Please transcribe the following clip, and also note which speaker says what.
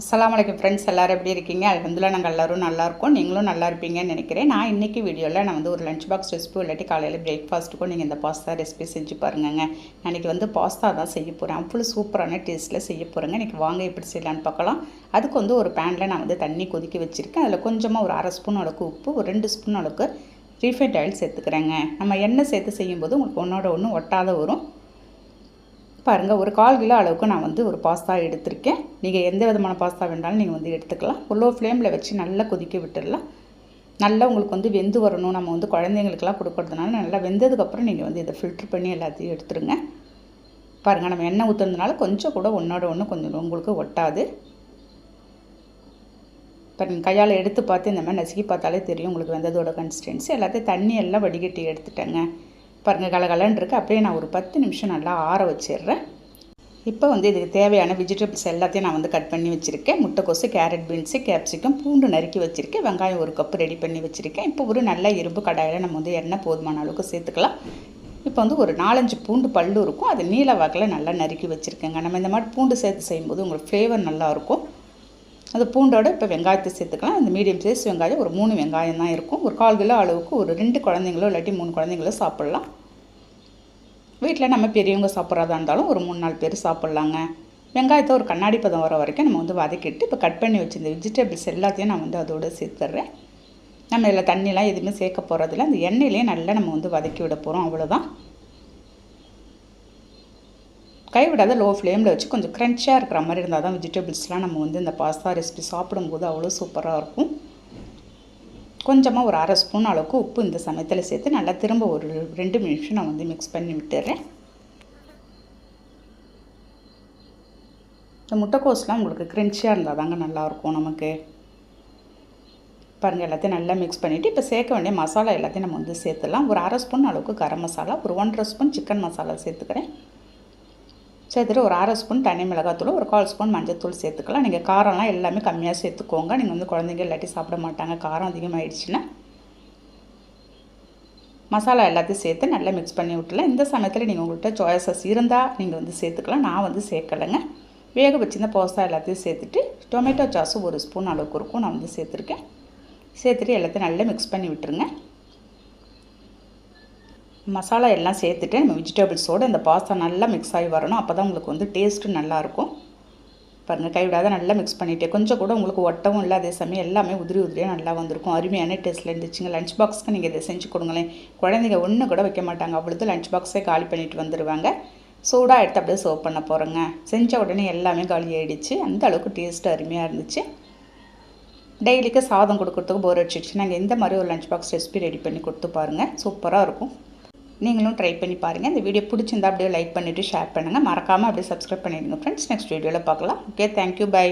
Speaker 1: அஸ்லாம் வலைக்கம் ஃப்ரெண்ட்ஸ் எல்லோரும் எப்படி இருக்கீங்க? அல்ஹம்துலில்லாஹ் நாங்கள் எல்லோரும் நல்லாயிருக்கும் நீங்களும் நல்லா இருப்பீங்கன்னு நினைக்கிறேன். நான் இன்றைக்கி வீடியோவில் நான் வந்து ஒரு லஞ்ச் பாக்ஸ் ரெசிபி இல்லாட்டி காலையில் பிரேக்ஃபாஸ்ட்டுக்கும் நீங்கள் இந்த பாஸ்தா ரெசிபி செஞ்சு பாருங்கங்க. நான் இன்றைக்கி வந்து பாஸ்தா தான் செய்ய போகிறேன் அவ்வளோ சூப்பரான டேஸ்ட்டில் செய்ய போகிறேங்க இன்றைக்கி வாங்க எப்படி செய்யலான்னு பார்க்கலாம். அதுக்கு வந்து ஒரு பேனில் நான் வந்து தண்ணி கொதிக்க வச்சுருக்கேன். அதில் கொஞ்சமாக ஒரு அரை ஸ்பூன் அளவுக்கு உப்பு ஒரு ரெண்டு ஸ்பூன் அளவுக்கு ரீஃபைண்ட் ஆயில் சேர்த்துக்கிறேங்க. நம்ம எண்ணெய் சேர்த்து செய்யும்போது உங்களுக்கு ஒன்றோட ஒன்று ஒட்டாத வரும். பாருங்கள் ஒரு கால் கிலோ அளவுக்கு நான் வந்து ஒரு பாஸ்தா எடுத்திருக்கேன். நீங்கள் எந்த விதமான பாஸ்தா வேண்டாலும் நீங்கள் வந்து எடுத்துக்கலாம். லோ ஃப்ளேமில் வச்சு நல்லா கொதிக்க விட்டுடலாம் நல்லா உங்களுக்கு வந்து வெந்து வரணும். நம்ம வந்து குழந்தைங்களுக்கெல்லாம் கொடுக்கறதுனால நல்லா வெந்ததுக்கப்புறம் நீங்கள் வந்து இதை ஃபில்ட்ரு பண்ணி எல்லாத்தையும் எடுத்துருங்க. பாருங்கள் நம்ம எண்ணெய் ஊற்றுறதுனால கொஞ்சம் கூட ஒன்றோட ஒன்று கொஞ்சம் உங்களுக்கு ஒட்டாது. இப்போ நீங்கள் கையால் எடுத்து பார்த்து இந்த மாதிரி நசுக்கி பார்த்தாலே தெரியும் உங்களுக்கு வெந்ததோட கன்சிஸ்டன்சி எல்லாத்தையும் தண்ணி எல்லாம் வடிகட்டி எடுத்துட்டேங்க. பாருங்கள் கலகலன்னு இருக்குது அப்படியே நான் ஒரு பத்து நிமிஷம் நல்லா ஆற வச்சிடுறேன் இப்போ வந்து இதுக்கு தேவையான வெஜிடபிள்ஸ் எல்லாத்தையும் நான் வந்து கட் பண்ணி வச்சுருக்கேன். முட்டைக்கோசு கேரட் பீன்ஸு கேப்சிகம் பூண்டு நறுக்கி வச்சுருக்கேன். வெங்காயம் ஒரு கப்பு ரெடி பண்ணி வச்சுருக்கேன். இப்போ ஒரு நல்ல இரும்பு கடாயில் நம்ம வந்து எண்ணெய் போதுமான அளவுக்கு சேர்த்துக்கலாம். இப்போ வந்து ஒரு நாலஞ்சு பூண்டு பல்லு இருக்கும். அது நீல வாக்கில் நல்லா நறுக்கி வச்சுருக்கேங்க. நம்ம இந்த மாதிரி பூண்டு சேர்த்து செய்யும்போது உங்களுக்கு ஃப்ளேவர் நல்லாயிருக்கும் அந்த பூண்டோட இப்போ வெங்காயத்தை சேர்த்துக்கலாம். இந்த மீடியம் சைஸ் வெங்காயம் ஒரு மூணு வெங்காயம் தான் இருக்கும். ஒரு கால் கிலோ அளவுக்கு ஒரு ரெண்டு குழந்தைங்களோ இல்லாட்டி மூணு குழந்தைங்களோ சாப்பிட்லாம். வீட்டில் நம்ம பெரியவங்க சாப்பிட்றதா இருந்தாலும் ஒரு மூணு நாலு பேர் சாப்பிட்லாங்க. வெங்காயத்தை ஒரு கண்ணாடி பதம் வர வரைக்கும் நம்ம வந்து வதக்கிட்டு இப்போ கட் பண்ணி வச்சுருந்த வெஜிடபிள்ஸ் எல்லாத்தையும் நான் வந்து அதோடு சேர்த்துட்றேன் நம்ம இதில் தண்ணிலாம் எதுவுமே சேர்க்க போகிறதில்ல அந்த எண்ணெயிலே நல்லா நம்ம வந்து வதக்கி விட போகிறோம் அவ்வளோதான் கைவிடாத லோ ஃப்ளேமில் வச்சு கொஞ்சம் க்ரன்ச்சியாக இருக்கிற மாதிரி இருந்தால் தான் வெஜிடபிள்ஸ்லாம் நம்ம வந்து இந்த பாஸ்தா ரெசிபி சாப்பிடும்போது அவ்வளோ சூப்பராக இருக்கும். கொஞ்சமாக ஒரு அரை ஸ்பூன் அளவுக்கு உப்பு இந்த சமயத்தில் சேர்த்து நல்லா திரும்ப ஒரு ரெண்டு நிமிஷம் நான் வந்து மிக்ஸ் பண்ணி விட்டுறேன். இந்த முட்டைக்கோஸ்லாம் உங்களுக்கு க்ரன்ச்சியாக இருந்தால் தாங்க நல்லாயிருக்கும் நமக்கு. பாருங்கள் எல்லாத்தையும் நல்லா மிக்ஸ் பண்ணிவிட்டு இப்போ சேர்க்க வேண்டிய மசாலா எல்லாத்தையும் நம்ம வந்து சேர்த்துலாம் ஒரு அரை ஸ்பூன் அளவுக்கு கரம் மசாலா ஒரு ஒன்றரை ஸ்பூன் சிக்கன் மசாலா சேர்த்துக்கிறேன். சேர்த்துட்டு ஒரு அரை ஸ்பூன் தனி மிளகாத்தூள் ஒரு கால் ஸ்பூன் மஞ்சத்தூள் சேர்த்துக்கலாம். நீங்கள் காரம்லாம் எல்லாமே கம்மியாக சேர்த்துக்கோங்க. நீங்கள் வந்து குழந்தைங்க இல்லாட்டி சாப்பிட மாட்டாங்க. காரம் அதிகமாகிடுச்சுன்னா மசாலா எல்லாத்தையும் சேர்த்து நல்லா மிக்ஸ் பண்ணி விட்டுலாம். இந்த சமயத்தில் நீங்கள் உங்கள்கிட்ட சாய்ஸஸ் இருந்தால் நீங்கள் வந்து சேர்த்துக்கலாம். நான் வந்து சேர்க்கலைங்க. வேக வச்சிருந்த போஸ்தா எல்லாத்தையும் சேர்த்துட்டு டொமேட்டோ சாஸும் ஒரு ஸ்பூன் அளவுக்கு இருக்கும். நான் வந்து சேர்த்துருக்கேன். சேர்த்துட்டு எல்லாத்தையும் நல்லா மிக்ஸ் பண்ணி விட்டுருங்க. மசாலா எல்லாம் சேர்த்துட்டு நம்ம வெஜிடபிள்ஸோடு இந்த பாஸ்தா நல்லா மிக்ஸ் ஆகி வரணும். அப்போ தான் உங்களுக்கு வந்து டேஸ்ட்டு நல்லாயிருக்கும். பாருங்கள் கைவிடாத நல்லா மிக்ஸ் பண்ணிவிட்டு கொஞ்சம் கூட உங்களுக்கு ஒட்டவும் இல்லை. அதே சமயம் எல்லாமே உதிரி உதிரியாக நல்லா வந்திருக்கும். அருமையான டேஸ்ட்டில் இருந்துச்சுங்க. லஞ்ச் பாக்ஸ்க்கு நீங்கள் இதை செஞ்சு கொடுங்களேன். குழந்தைங்க ஒன்று கூட வைக்க மாட்டாங்க. அவ்வளோது லஞ்ச் பாக்ஸே காலி பண்ணிட்டு வந்துடுவாங்க சூடாக எடுத்து அப்படியே சர்வ் பண்ண போகிறேங்க செஞ்ச உடனே எல்லாமே காலி ஆகிடுச்சு அந்த அளவுக்கு டேஸ்ட்டு அருமையாக இருந்துச்சு. டெய்லிக்கு சாதம் கொடுக்குறதுக்கு போர் அடிச்சிடுச்சு. நாங்கள் இந்த மாதிரி ஒரு லஞ்ச் பாக்ஸ் ரெசிபி ரெடி பண்ணி கொடுத்து பாருங்கள் சூப்பராக இருக்கும். நீங்களும் ட்ரை பண்ணி பாருங்கள் இந்த வீடியோ பிடிச்சிருந்தா அப்படியே லைக் பண்ணிவிட்டு ஷேர் பண்ணுங்கள் மறக்காமல் அப்படியே சப்ஸ்கிரைப் பண்ணிடுங்க ஃப்ரெண்ட்ஸ் நெக்ஸ்ட் வீடியோவில் பார்க்கலாம். Okay thank you bye